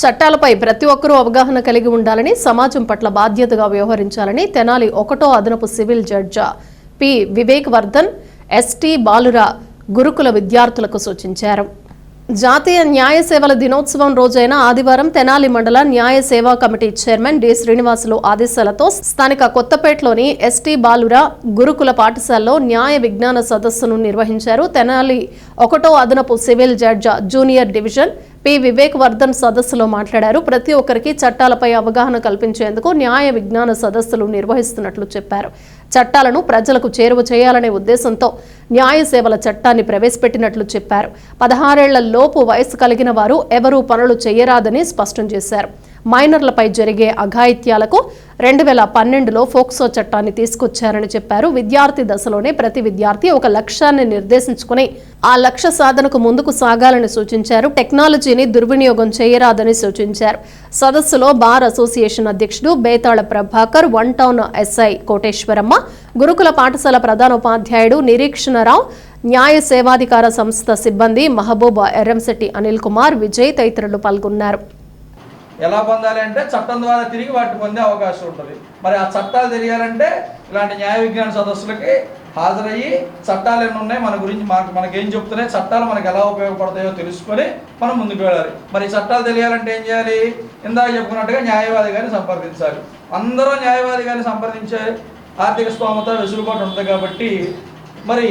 చట్టాలపై ప్రతి ఒక్కరూ అవగాహన కలిగి ఉండాలని సమాజం పట్ల బాధ్యతగా వ్యవహరించాలని తెనాలి ఒకటో అదనపు civil judge P. Vivek Vardhan ST బాలుర గురుకుల విద్యార్థులకు సూచించారు. జాతీయ న్యాయ సేవల దినోత్సవం రోజైన ఆదివారం తెనాలి మండల న్యాయ సేవా కమిటీ చైర్మన్ డి. శ్రీనివాసులు ఆదేశాలతో స్థానిక కొత్తపేటలోని ఎస్టీ బాలుర గురుకుల పాఠశాలలో న్యాయ విజ్ఞాన సదస్సును నిర్వహించారు తెనాలి ఒకటో అదనపు civil judge junior division P Vivek Vardhan సదస్సులో మాట్లాడారు. ప్రతి ఒక్కరికి చట్టాలపై అవగాహన కల్పించేందుకు న్యాయ విజ్ఞాన సదస్సులు నిర్వహిస్తున్నట్లు చెప్పారు. చట్టాలను ప్రజలకు చేరువ చేయాలనే ఉద్దేశంతో న్యాయ సేవల చట్టాన్ని ప్రవేశపెట్టినట్లు చెప్పారు. పదహారేళ్ళ లోపు వయసు కలిగిన వారు ఎవరూ పనులు చేయరాదని స్పష్టం చేశారు. మైనర్లపై జరిగే అఘాయిత్యాలకు రెండు వేల పన్నెండులో ఫోక్సో చట్టాన్ని తీసుకొచ్చారని చెప్పారు. విద్యార్థి దశలోనే ప్రతి విద్యార్థి ఒక లక్ష్యాన్ని నిర్దేశించుకుని ఆ లక్ష్య సాధనకు ముందుకు సాగాలని సూచించారు. టెక్నాలజీని దుర్వినియోగం చేయరాదని సూచించారు. సదస్సులో బార్ అసోసియేషన్ అధ్యక్షుడు Bethala Prabhakar one town SI Koteswaramma గురుకుల పాఠశాల ప్రధానోపాధ్యాయుడు నిరీక్షణరావు న్యాయ సేవాధికార సంస్థ సిబ్బంది మహబూబా ఎర్రంశెట్టి అనిల్ కుమార్ విజయ్ తదితరులు పాల్గొన్నారు. ఎలా పొందాలి అంటే చట్టం ద్వారా తిరిగి వాటిని పొందే అవకాశం ఉంటుంది. మరి ఆ చట్టాలు తెలియాలంటే ఇలాంటి న్యాయ విజ్ఞాన సదస్సులకి హాజరయ్యి చట్టాలు ఎన్ని ఉన్నాయి మన గురించి మనకు మనకేం చెప్తున్నాయి చట్టాలు మనకు ఎలా ఉపయోగపడతాయో తెలుసుకొని మనం ముందుకు వెళ్ళాలి. మరి చట్టాలు తెలియాలంటే ఏం చేయాలి? ఇందాక చెప్పుకున్నట్టుగా న్యాయవాది గారిని సంప్రదించాలి. అందరూ న్యాయవాది గారిని సంప్రదించే ఆర్థిక స్తోమత వెసులుబాటు ఉంటుంది కాబట్టి మరి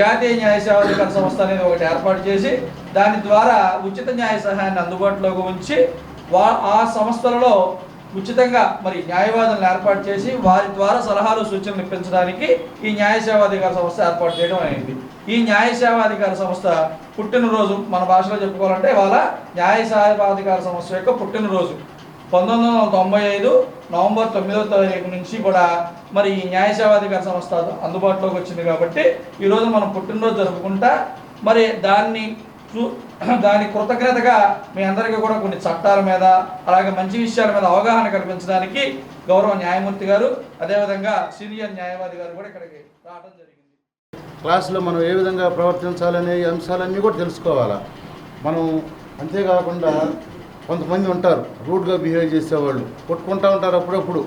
జాతీయ న్యాయ సేవాధికార సంస్థ అనేది ఒకటి ఏర్పాటు చేసి దాని ద్వారా ఉచిత న్యాయ సహాయాన్ని అందుబాటులోకి ఉంచి వా ఆ సంస్థలలో ఉచితంగా మరి న్యాయవాదులను ఏర్పాటు చేసి వారి ద్వారా సలహాలు సూచనలు ఇప్పించడానికి ఈ న్యాయ సేవాధికార సంస్థ ఏర్పాటు చేయడం అయింది ఈ న్యాయ సేవాధికార సంస్థ పుట్టినరోజు మన భాషలో చెప్పుకోవాలంటే ఇవాళ న్యాయ సేవాధికార సంస్థ యొక్క పుట్టినరోజు. పంతొమ్మిది వందల తొంభై ఐదు నవంబర్ తొమ్మిదవ తారీఖు నుంచి కూడా మరి ఈ న్యాయ సేవాధికార సంస్థ అందుబాటులోకి వచ్చింది కాబట్టి ఈరోజు మనం పుట్టినరోజు జరుపుకుంటా మరి దాన్ని చూ- దాని కృతజ్ఞతగా మీ అందరికీ కూడా కొన్ని చట్టాల మీద అలాగే మంచి విషయాల మీద అవగాహన కల్పించడానికి గౌరవ న్యాయమూర్తి గారు అదేవిధంగా సీనియర్ న్యాయవాది గారు కూడా ఇక్కడికి రావడం జరిగింది. క్లాసులో మనం ఏ విధంగా ప్రవర్తించాలనే అంశాలన్నీ కూడా తెలుసుకోవాలా? మనం అంతేకాకుండా కొంతమంది ఉంటారు రూడ్గా బిహేవ్ చేసేవాళ్ళు కొట్టుకుంటూ ఉంటారు అప్పుడప్పుడు.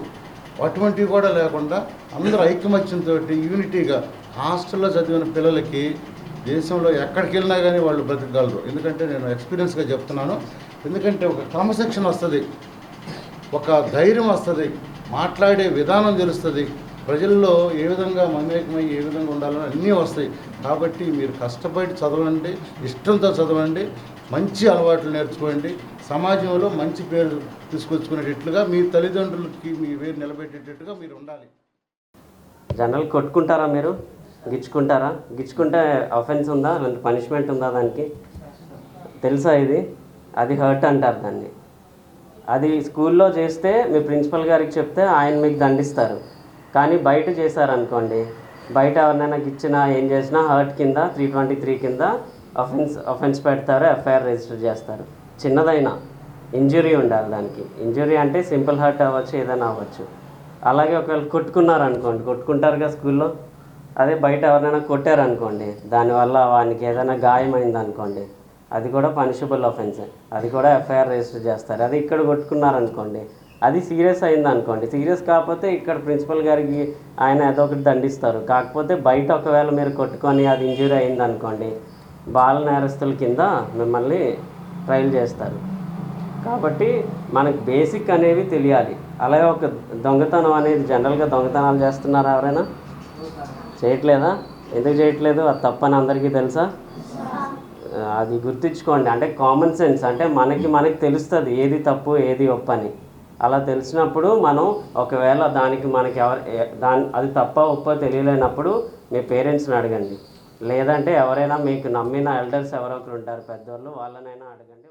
అటువంటివి కూడా లేకుండా అందరూ ఐకమత్యంతో యూనిటీగా హాస్టల్లో చదివిన పిల్లలకి దేశంలో ఎక్కడికి వెళ్ళినా కానీ వాళ్ళు బ్రతకగలరు. ఎందుకంటే నేను ఎక్స్పీరియన్స్గా చెప్తున్నాను. ఎందుకంటే ఒక క్రమశిక్షణ వస్తుంది. ఒక ధైర్యం వస్తుంది. మాట్లాడే విధానం తెలుస్తుంది. ప్రజల్లో ఏ విధంగా మమేకమై ఏ విధంగా ఉండాలని అన్నీ వస్తాయి. కాబట్టి మీరు కష్టపడి చదవండి ఇష్టంతో చదవండి మంచి అలవాట్లు నేర్చుకోండి. సమాజంలో మంచి పేరు తీసుకొచ్చుకునేటట్లుగా మీ తల్లిదండ్రులకి మీ పేరు నిలబెట్టేటట్టుగా మీరు ఉండాలి. జనరల్ కొట్టుకుంటారా మీరు? గిచ్చుకుంటారా? గిచ్చుకుంటే అఫెన్స్ ఉందా? అలాంటి పనిష్మెంట్ ఉందా దానికి? తెలుసా ఇది? అది హర్ట్ అంటారు దాన్ని. అది స్కూల్లో చేస్తే మీ ప్రిన్సిపల్ గారికి చెప్తే ఆయన మీకు దండిస్తారు. కానీ బయట చేశారనుకోండి బయట ఎవరినైనా గిచ్చినా ఏం చేసినా హర్ట్ కింద త్రీ ట్వంటీ త్రీ కింద అఫెన్స్ అఫెన్స్ పెడతారు ఎఫ్ఐఆర్ రిజిస్టర్ చేస్తారు. చిన్నదైనా. ఇంజురీ ఉండాలి దానికి. ఇంజురీ అంటే సింపుల్ హర్ట్ అవ్వచ్చు ఏదైనా అవ్వచ్చు. అలాగే ఒకవేళ కొట్టుకున్నారు అనుకోండి కొట్టుకుంటారుగా స్కూల్లో? అదే బయట ఎవరైనా కొట్టారనుకోండి దానివల్ల వానికి ఏదైనా గాయమైంది అనుకోండి అది కూడా పనిషబుల్ ఆఫెన్స్ అది కూడా ఎఫ్ఐఆర్ రిజిస్టర్ చేస్తారు. అది ఇక్కడ కొట్టుకున్నారనుకోండి అది సీరియస్ అయింది అనుకోండి సీరియస్ కాకపోతే ఇక్కడ ప్రిన్సిపల్ గారికి ఆయన ఏదో ఒకటి దండిస్తారు. కాకపోతే బయట ఒకవేళ మీరు కొట్టుకొని అది ఇంజురీ అయింది అనుకోండి బాల నేరస్తుల కింద మిమ్మల్ని ట్రయల్ చేస్తారు. కాబట్టి మనకు బేసిక్ అనేవి తెలియాలి. అలాగే ఒక దొంగతనం అనేది జనరల్గా దొంగతనాలు చేస్తున్నారా ఎవరైనా? చేయట్లేదా? ఎందుకు చేయట్లేదు? అది తప్పని అందరికీ తెలుసా? అది గుర్తించుకోండి. అంటే కామన్ సెన్స్ అంటే మనకి మనకి తెలుస్తుంది ఏది తప్పు ఏది ఒప్పు అని అలా తెలిసినప్పుడు మనం ఒకవేళ దానికి మనకి ఎవరు దాని అది తప్ప ఒప్ప తెలియలేనప్పుడు మీ పేరెంట్స్ని అడగండి. లేదంటే ఎవరైనా మీకు నమ్మిన ఎల్డర్స్ ఎవరో ఉంటారు పెద్దవాళ్ళు వాళ్ళనైనా అడగండి